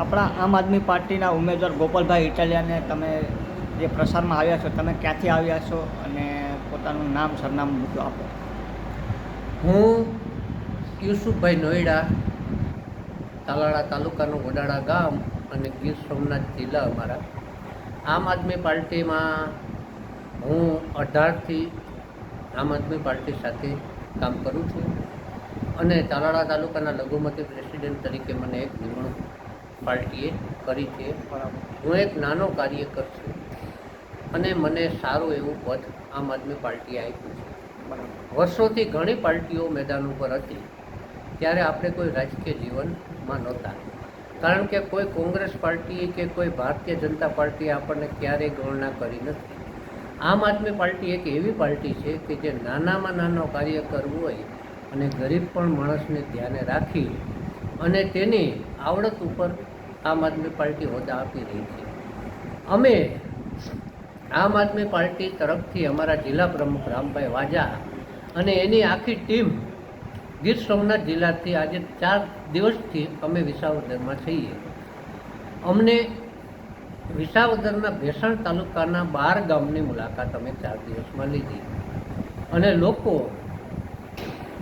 આપણા આમ આદમી પાર્ટીના ઉમેદવાર ગોપાલભાઈ ઇટાલિયાને તમે જે પ્રસારમાં આવ્યા છો, તમે ક્યાંથી આવ્યા છો અને પોતાનું નામ, સરનામું બધું આપો. હું યુસુફભાઈ નોયડા, તાલાળા તાલુકાનું વડાળા ગામ અને ગીર સોમનાથ જિલ્લા અમારા. આમ આદમી પાર્ટીમાં હું અઢારથી આમ આદમી પાર્ટી સાથે કામ કરું છું અને તાલાળા તાલુકાના લઘુમતી પ્રેસિડેન્ટ તરીકે મને એક નિમણૂક પાર્ટીએ કરી છે. હું એક નાનો કાર્યકર છું અને મને સારું એવું પદ આમ આદમી પાર્ટીએ આપ્યું છે. વર્ષોથી ઘણી પાર્ટીઓ મેદાન ઉપર હતી. ત્યારે આપણે કોઈ રાજકીય જીવનમાં નહોતા. કારણ કે કોઈ કોંગ્રેસ પાર્ટી કે કોઈ ભારતીય જનતા પાર્ટીએ આપણને ક્યારેય ગણના કરી નથી. આમ આદમી પાર્ટી એક એવી પાર્ટી છે કે જે નાનામાં નાનો કાર્ય કરવું હોય અને ગરીબ પણ માણસને ધ્યાને રાખી અને તેની આવડત ઉપર આમ આદમી પાર્ટી હોદ્દા આપી રહી છે. અમે આમ આદમી પાર્ટી તરફથી અમારા જિલ્લા પ્રમુખ રામભાઈ વાજા અને એની આખી ટીમ ગીર સોમનાથ જિલ્લાથી આજે ચાર દિવસથી અમે વિસાવદરમાં છીએ. અમને વિસાવદરના ભેસણ તાલુકાના બાર ગામની મુલાકાત અમે ચાર દિવસમાં લીધી. અને લોકો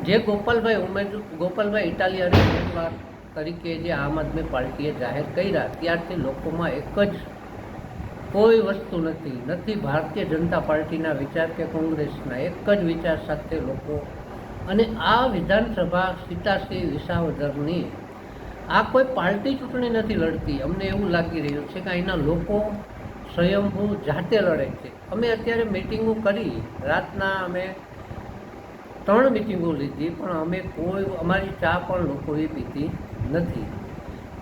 જે ગોપાલભાઈ ઉમેદ, ગોપાલભાઈ ઇટાલિયાની ઉમેદવાર તરીકે જે આમ આદમી પાર્ટીએ જાહેર કર્યા ત્યારથી લોકોમાં એક જ કોઈ વસ્તુ નથી નથી ભારતીય જનતા પાર્ટીના વિચાર કે કોંગ્રેસના, એક જ વિચાર સાથે લોકો અને આ વિધાનસભા સીતાશ્રી વિસાવદરની આ કોઈ પાર્ટી ચૂંટણી નથી લડતી. અમને એવું લાગી રહ્યું છે કે અહીંના લોકો સ્વયંભૂ જાતે લડે છે. અમે અત્યારે મિટિંગો કરી, રાતના અમે ત્રણ મિટિંગો લીધી, પણ અમે કોઈ, અમારી ચા પણ લોકોએ પીતી નથી.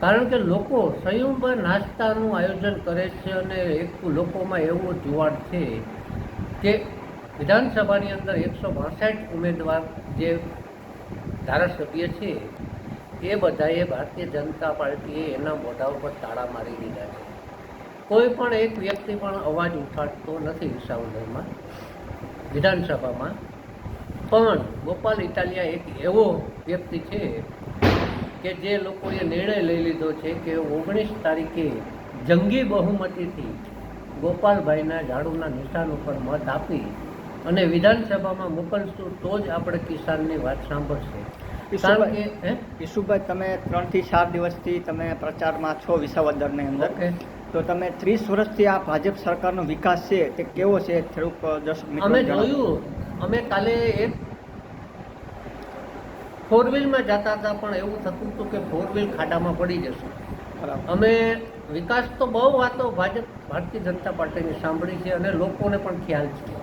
કારણ કે લોકો સંયમમાં નાસ્તાનું આયોજન કરે છે અને એક લોકોમાં એવો જુવાડ છે કે વિધાનસભાની અંદર એકસો બાસઠ ઉમેદવાર જે ધારાસભ્ય છે, એ બધાએ ભારતીય જનતા પાર્ટીએ એના મોઢા ઉપર તાળા મારી દીધા છે. કોઈ પણ એક વ્યક્તિ પણ અવાજ ઉઠાડતો નથી વિસાવદરમાં, વિધાનસભામાં. પણ ગોપાલ ઇટાલિયા એક એવો વ્યક્તિ છે કે જે લોકોએ નિર્ણય લઈ લીધો છે કે ઓગણીસ તારીખે જંગી બહુમતીથી ગોપાલભાઈના ઝાડુના નિશાન ઉપર મત આપી અને વિધાનસભામાં મોકલશું તો જ આપણે કિસાનની વાત સાંભળશે. કારણ કે ઈશુભાઈ તમે ત્રણથી ચાર દિવસથી તમે પ્રચારમાં છો વિસાવદરની અંદર. તો તમે ત્રીસ વર્ષથી આ ભાજપ સરકારનો વિકાસ છે તે કેવો છે? થોડુંક દર્શક અમે જોયું. અમે કાલે એક ફોર વ્હીલમાં જતા હતા પણ એવું થતું હતું કે ફોર વ્હીલ ખાડામાં પડી જશે. બરાબર. અમે વિકાસ તો બહુ વાતો ભાજપ ભારતીય જનતા પાર્ટીની સાંભળી છે અને લોકોને પણ ખ્યાલ છે.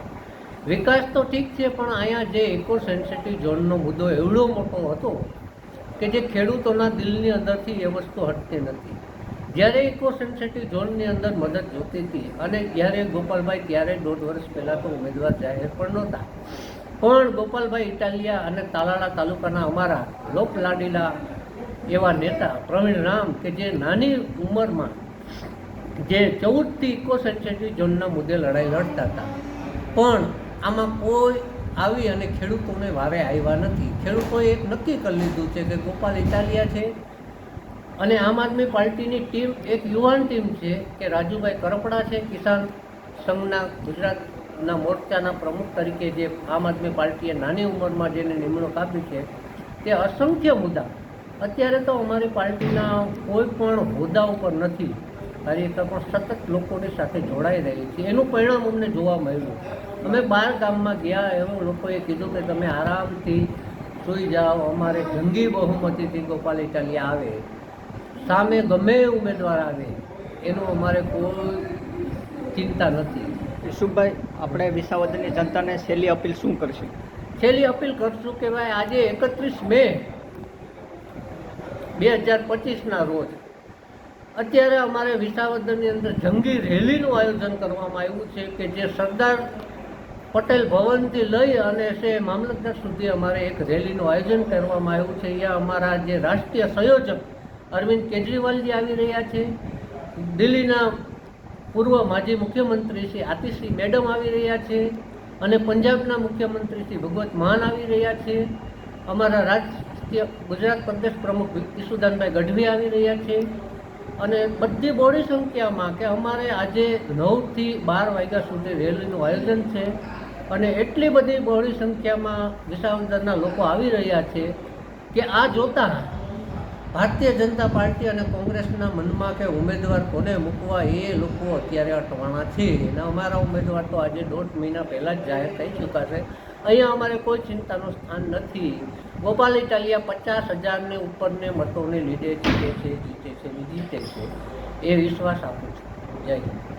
વિકાસ તો ઠીક છે પણ અહીંયા જે ઇકો સેન્સિટિવ ઝોનનો મુદ્દો એવડો મોટો હતો કે જે ખેડૂતોના દિલની અંદરથી એ વસ્તુ હટતી નથી. જ્યારે ઇકો સેન્સિટિવ ઝોનની અંદર મદદ જોતી હતી અને જ્યારે ગોપાલભાઈ ત્યારે દોઢ વર્ષ પહેલાં તો ઉમેદવાર જાહેર પણ નહોતા. પણ ગોપાલભાઈ ઇટાલિયા અને તાલાળા તાલુકાના અમારા લોકલાડીલા એવા નેતા પ્રવીણ રામ કે જે નાની ઉંમરમાં જે ચૌદથી ઇકો સેન્ચુરી ઝોનના મુદ્દે લડાઈ લડતા હતા. પણ આમાં કોઈ આવી અને ખેડૂતોને વારે આવ્યા નથી. ખેડૂતોએ એક નક્કી કરી લીધું છે કે ગોપાલ ઇટાલિયા છે અને આમ આદમી પાર્ટીની ટીમ, એક યુવાન ટીમ છે કે રાજુભાઈ કરપડા છે, કિસાન સંઘના ગુજરાતના મોરચાના પ્રમુખ તરીકે જે આમ આદમી પાર્ટીએ નાની ઉંમરમાં જેને નિમણૂક આપી છે, તે અસંખ્ય મુદ્દા. અત્યારે તો અમારી પાર્ટીના કોઈ પણ હોદ્દા ઉપર નથી કાર્યકર પણ સતત લોકોની સાથે જોડાઈ રહી છે. એનું પરિણામ અમને જોવા મળ્યું. અમે બાર ગામમાં ગયા, એવું લોકોએ કીધું કે તમે આરામથી સૂઈ જાઓ, અમારે જંગી બહુમતીથી ગોપાલ ઇટાલિયા આવે. સામે ગમે ઉમેદવાર આવે, એનું અમારે કોઈ ચિંતા નથી. ઈશુભાઈ આપણે વિસાવદરની જનતાને છેલ્લી અપીલ શું કરશું? છેલ્લી અપીલ કરશું કે ભાઈ આજે એકત્રીસ મે બે હજાર પચીસના રોજ અત્યારે અમારે વિસાવદરની અંદર જંગી રેલીનું આયોજન કરવામાં આવ્યું છે કે જે સરદાર પટેલ ભવનથી લઈ અને છે મામલતદાર સુધી અમારે એક રેલીનું આયોજન કરવામાં આવ્યું છે. અહીંયા અમારા જે રાષ્ટ્રીય સંયોજક અરવિંદ કેજરીવાલજી આવી રહ્યા છે. દિલ્હીના પૂર્વ માજી મુખ્યમંત્રી શ્રી આતિશ્રી મેડમ આવી રહ્યા છે અને પંજાબના મુખ્યમંત્રી શ્રી ભગવત માન આવી રહ્યા છે. અમારા રાજકીય ગુજરાત પ્રદેશ પ્રમુખ ઈસુદાનભાઈ ગઢવી આવી રહ્યા છે. અને બધી બોડી સંખ્યામાં કે અમારે આજે નવથી બાર વાગ્યા સુધી રેલીનું આયોજન છે અને એટલી બધી બહોળી સંખ્યામાં વિસાવદરના લોકો આવી રહ્યા છે કે આ જોતા ભારતીય જનતા પાર્ટી અને કોંગ્રેસના મનમાં કે ઉમેદવાર કોને મૂકવા એ લોકો અત્યારે અટવાણા છે. અને અમારા ઉમેદવાર તો આજે દોઢ મહિના પહેલાં જ જાહેર થઈ ચૂક્યા છે. અહીંયા અમારે કોઈ ચિંતાનું સ્થાન નથી. ગોપાલ ઇટાલિયા પચાસ હજારને ઉપરને મતોને લીધે જીતે છે જીતે છે જીતે છે. એ વિશ્વાસ આપું છું. જય હિન્દ.